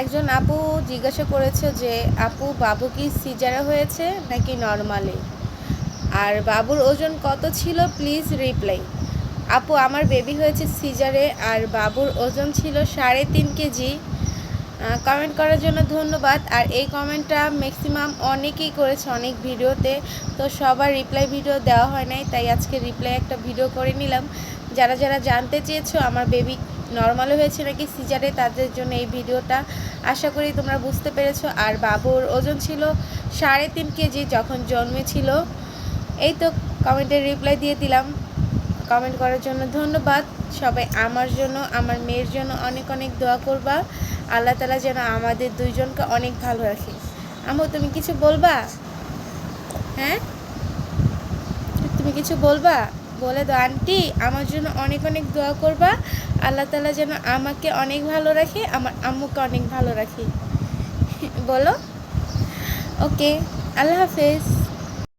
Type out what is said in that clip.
একজন আপু জিজ্ঞাসা করেছে যে, আপু, বাবু কি সিজারে হয়েছে নাকি নর্মালি? আর বাবুর ওজন কত ছিল? Please reply. আপু, আমার বেবি হয়েছে সিজারে, আর বাবুর ওজন ছিল সাড়ে তিন কেজি। কমেন্ট করার জন্য ধন্যবাদ। আর এই কমেন্টটা ম্যাক্সিমাম অনেকেই করেছে অনেক ভিডিওতে। তো সবার রিপ্লাই ভিডিও দেওয়া হয় নাই, তাই আজকে রিপ্লাই একটা ভিডিও করে নিলাম। যারা যারা জানতে চেয়েছো, আমার বেবি নর্মাল হয়েছে নাকি সিজারে তাদের জন্য এই ভিডিওটা আশা করি তোমরা বুঝতে পেরেছ। আর বাবুর ওজন ছিল সাড়ে তিন কেজি যখন জন্মেছিল। এই তো কমেন্টের রিপ্লাই দিয়ে দিলাম। কমেন্ট করার জন্য ধন্যবাদ। সবাই আমার জন্য, আমার মেয়ের জন্য অনেক অনেক দোয়া করবা। আল্লাহ তালা যেন আমাদের দুইজনকে অনেক ভালো রাখে। আমু তুমি কিছু বলবা? হ্যাঁ? তুমি কিছু বলবা? বলে দাও, আন্টি, আমার জন্য অনেক অনেক দোয়া করবা। আল্লাহ তালা যেন আমাকে অনেক ভালো রাখে, আমার আম্মুকে অনেক ভালো রাখে। বলো। ওকে, আল্লাহ হাফেজ।